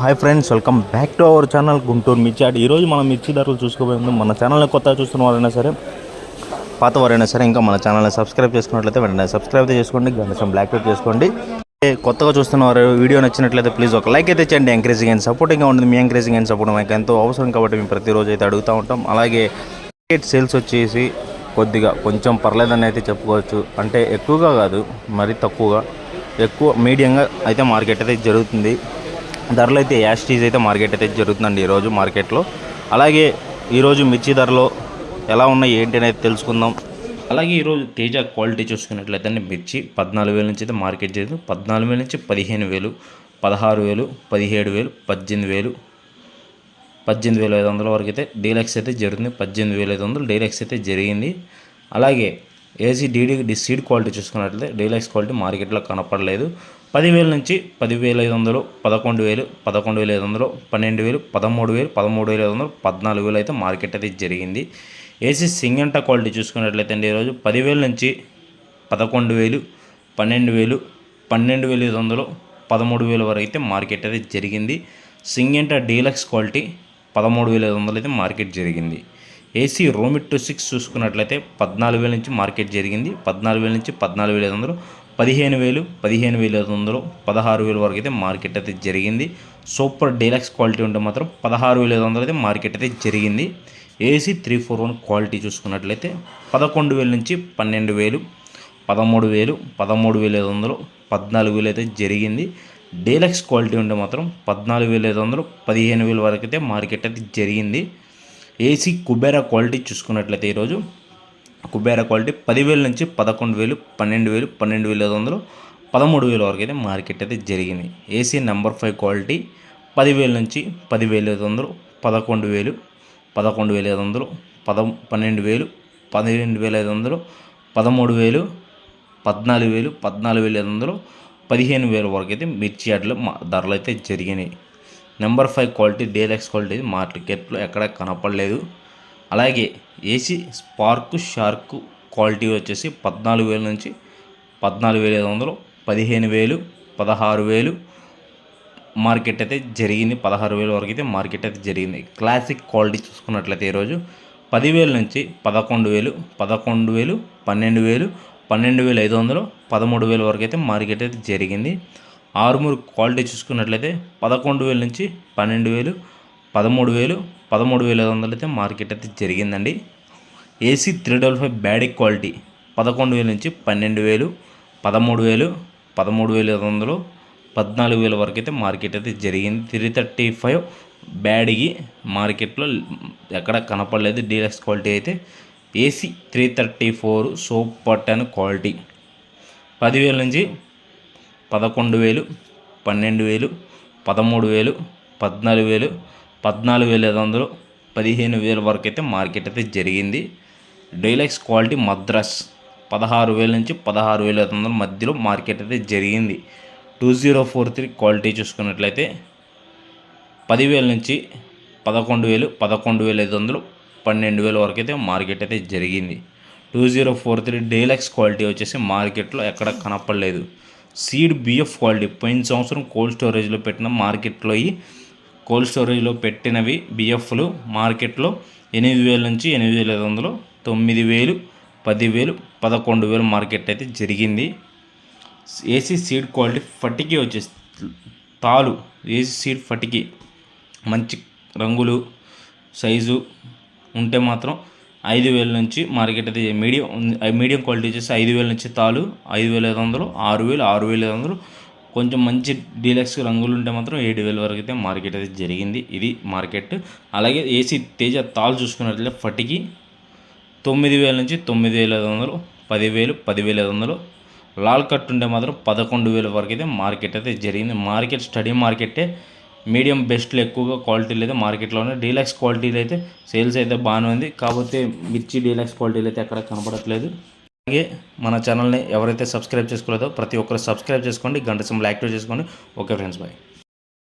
Hi friends welcome back to our channel Guntur మిర్చి ఈ ఈరోజు మనం మిర్చి ధరలు చూసుకోబోయే ముందు మన ఛానల్ని కొత్తగా చూస్తున్న వారైనా సరే పాత వారైనా సరే ఇంకా మన ఛానల్ని సబ్స్క్రైబ్ చేసుకున్నట్లయితే వెంటనే సబ్స్క్రైబ్ చేసుకోండి గంట బ్లాక్ టైప్ చేసుకోండి కొత్తగా చూస్తున్న వారు వీడియో నచ్చినట్లయితే ప్లీజ్ ఒక లైక్ అయితే చేయండి. ఎంకరేజింగ్ అండ్ సపోర్టింగ్గా ఉంటుంది. మీ ఎంకరేజింగ్ అండ్ సపోర్ట్ మాకు ఎంతో అవసరం కాబట్టి మేము ప్రతిరోజు అయితే అడుగుతూ ఉంటాం. అలాగే టికెట్ సేల్స్ వచ్చేసి కొద్దిగా కొంచెం పర్లేదని అయితే చెప్పుకోవచ్చు. అంటే ఎక్కువగా కాదు మరి తక్కువగా. ఎక్కువ మీడియంగా అయితే మార్కెట్ అయితే జరుగుతుంది. ధరలు అయితే యాస్టీజ్ అయితే మార్కెట్ అయితే జరుగుతుందండి ఈరోజు మార్కెట్లో. అలాగే ఈరోజు మిర్చి ధరలో ఎలా ఉన్నాయి ఏంటి అనేది తెలుసుకుందాం. అలాగే ఈరోజు తేజ క్వాలిటీ చూసుకున్నట్లయితే అండి మిర్చి పద్నాలుగు వేల నుంచి అయితే మార్కెట్ జరుగుతుంది పద్నాలుగు వేల నుంచి పదిహేను వేలు పదహారు వేలు పదిహేడు వేలు పద్దెనిమిది వేలు పద్దెనిమిది వేల ఐదు వందల వరకు అయితే డీలక్స్ అయితే జరుగుతుంది. పద్దెనిమిది వేల ఐదు వందలు డీలక్స్ అయితే జరిగింది. అలాగే AC DD D seed quality చూసుకున్నట్లయితే డీలక్స్ క్వాలిటీ మార్కెట్లో కనపడలేదు. పదివేల నుంచి పదివేల ఐదు వందలు పదకొండు వేలు పదకొండు వేల ఐదు వందలు పన్నెండు వేలు పదమూడు వేలు పదమూడు వేల ఐదు వందలు పద్నాలుగు వేలు అయితే మార్కెట్ అయితే జరిగింది. ఏసీ సింగంట క్వాలిటీ చూసుకున్నట్లయితే అండి ఈరోజు పదివేల నుంచి పదకొండు వేలు పన్నెండు వేలు పన్నెండు వేల ఐదు వందలు పదమూడు వేల వరకు అయితే మార్కెట్ అయితే జరిగింది. సింగంట డీలక్స్ క్వాలిటీ పదమూడు వేల ఐదు వందలు అయితే మార్కెట్ జరిగింది. ఏసీ రోమిట్ టు సిక్స్ చూసుకున్నట్లయితే పద్నాలుగు వేల నుంచి మార్కెట్ జరిగింది. పద్నాలుగు వేల నుంచి పద్నాలుగు వేల ఐదు వందలు పదిహేను వేలు పదిహేను వేల ఐదు వందలు పదహారు వేల వరకు అయితే మార్కెట్ అయితే జరిగింది. సూపర్ డీలక్స్ క్వాలిటీ ఉంటే మాత్రం పదహారు వేల ఐదు వందలు అయితే మార్కెట్ అయితే జరిగింది. AC three four one quality చూసుకున్నట్లయితే పదకొండు వేల నుంచి పన్నెండు వేలు పదమూడు వేలు పదమూడు వేల ఐదు వందలు పద్నాలుగు వేలు అయితే జరిగింది. డీలక్స్ క్వాలిటీ ఉంటే మాత్రం పద్నాలుగు వేల ఐదు వందలు పదిహేను వేల వరకు అయితే మార్కెట్ అయితే జరిగింది. ఏసీ కుబేరా క్వాలిటీ చూసుకున్నట్లయితే ఈరోజు కుబేరా క్వాలిటీ పదివేల నుంచి పదకొండు వేలు పన్నెండు వేలు పన్నెండు వేల ఐదు వందలు పదమూడు వేల వరకు అయితే మార్కెట్ అయితే జరిగింది. ఏసీ నెంబర్ ఫైవ్ క్వాలిటీ పదివేల నుంచి పదివేల ఐదు వందలు పదకొండు వేలు పదకొండు వేల ఐదు వందలు పద పన్నెండు వేలు పన్నెండు వేల ఐదు వందలు పదమూడు వేలు పద్నాలుగు వేలు పద్నాలుగు వేల ఐదు వందలు పదిహేను వేల వరకు అయితే మిర్చి యార్డ్లో మా ధరలు అయితే జరిగినాయి. Number five quality deluxe quality మార్కెట్లో ఎక్కడ కనపడలేదు. అలాగే ఏసీ స్పార్క్ షార్క్ క్వాలిటీ వచ్చేసి పద్నాలుగు వేల నుంచి పద్నాలుగు వేల ఐదు వందలు పదిహేను వేలు పదహారు వేలు. మార్కెట్ అయితే జరిగింది పదహారు వేల వరకు అయితే మార్కెట్ అయితే జరిగింది. క్లాసిక్ క్వాలిటీ చూసుకున్నట్లయితే ఈరోజు పదివేల నుంచి పదకొండు వేలు పదకొండు వేలు పన్నెండు వేలు పన్నెండు వేల ఐదు వందలు పదమూడు వేల వరకు అయితే మార్కెట్ అయితే జరిగింది. ఆరుమూరు క్వాలిటీ చూసుకున్నట్లయితే పదకొండు వేల నుంచి పన్నెండు వేలు పదమూడు వేలు పదమూడు వేల ఐదు వందలు అయితే మార్కెట్ అయితే జరిగిందండి. AC three double five bad quality పదకొండు వేల నుంచి పన్నెండు వేలు పదమూడు వేలు పదమూడు వేల ఐదు వందలు పద్నాలుగు వేల వరకు అయితే మార్కెట్ అయితే జరిగింది. త్రీ థర్టీ ఫైవ్ బ్యాడ్కి మార్కెట్లో ఎక్కడ కనపడలేదు. డీలక్స్ క్వాలిటీ అయితే AC three thirty four soap pattern quality పదివేల నుంచి పదకొండు వేలు పన్నెండు వేలు పదమూడు వేలు పద్నాలుగు వేలు పద్నాలుగు వేల ఐదు వందలు పదిహేను వేల వరకు అయితే మార్కెట్ అయితే జరిగింది. డైలక్స్ క్వాలిటీ మద్రాస్ పదహారు వేల నుంచి పదహారు వేల ఐదు వందల మధ్యలో మార్కెట్ అయితే జరిగింది. Two zero four three quality చూసుకున్నట్లయితే పదివేల నుంచి పదకొండు వేలు పదకొండు వేల ఐదు వందలు పన్నెండు వేల వరకు అయితే మార్కెట్ అయితే జరిగింది. Two zero four three deluxe quality వచ్చేసి మార్కెట్లో ఎక్కడ కనపడలేదు. సీడ్ బిఎఫ్ క్వాలిటీ పోయిన సంవత్సరం కోల్డ్ స్టోరేజ్లో పెట్టిన మార్కెట్లో ఈ కోల్డ్ స్టోరేజ్లో పెట్టినవి బిఎఫ్లు మార్కెట్లో ఎనిమిది వేల నుంచి ఎనిమిది వేల ఐదు వందలు తొమ్మిది వేలు పదివేలు పదకొండు వేలు మార్కెట్ అయితే జరిగింది. ఏసీ సీడ్ క్వాలిటీ ఫటికి వచ్చేసి తాలు ఏసీ సీడ్ ఫటికి. మంచి రంగులు సైజు ఉంటే మాత్రం ఐదు వేల నుంచి మార్కెట్ అయితే మీడియం మీడియం క్వాలిటీ వచ్చేసి ఐదు వేల నుంచి తాలు ఐదు వేల ఐదు వందలు ఆరు వేలు ఆరు వేల ఐదు వందలు కొంచెం మంచి డీలక్స్ రంగులు ఉంటే మాత్రం ఏడు వేల వరకు అయితే మార్కెట్ అయితే జరిగింది. ఇది మార్కెట్. అలాగే ఏసీ తేజ తాళ్ళు చూసుకున్నట్లయితే ఫటికి తొమ్మిది వేల నుంచి తొమ్మిది వేల ఐదు వందలు పదివేలు పదివేల ఐదు వందలు. లాల్ కట్ ఉంటే మాత్రం పదకొండు వేల వరకు అయితే మార్కెట్ అయితే జరిగింది. Market study మార్కెటే. మీడియం బెస్ట్లు ఎక్కువగా క్వాలిటీలు అయితే మార్కెట్లో ఉన్నాయి. డీలక్స్ క్వాలిటీలు అయితే సేల్స్ అయితే బాగానే ఉంది. కాకపోతే మిర్చి డీలక్స్ క్వాలిటీలు అయితే ఎక్కడ కనపడట్లేదు. అలాగే మన ఛానల్ని ఎవరైతే సబ్స్క్రైబ్ చేసుకోలేదో ప్రతి ఒక్కరు సబ్స్క్రైబ్ చేసుకోండి గంట సింబల్ యాక్టివ్ చేసుకోండి. Okay friends bye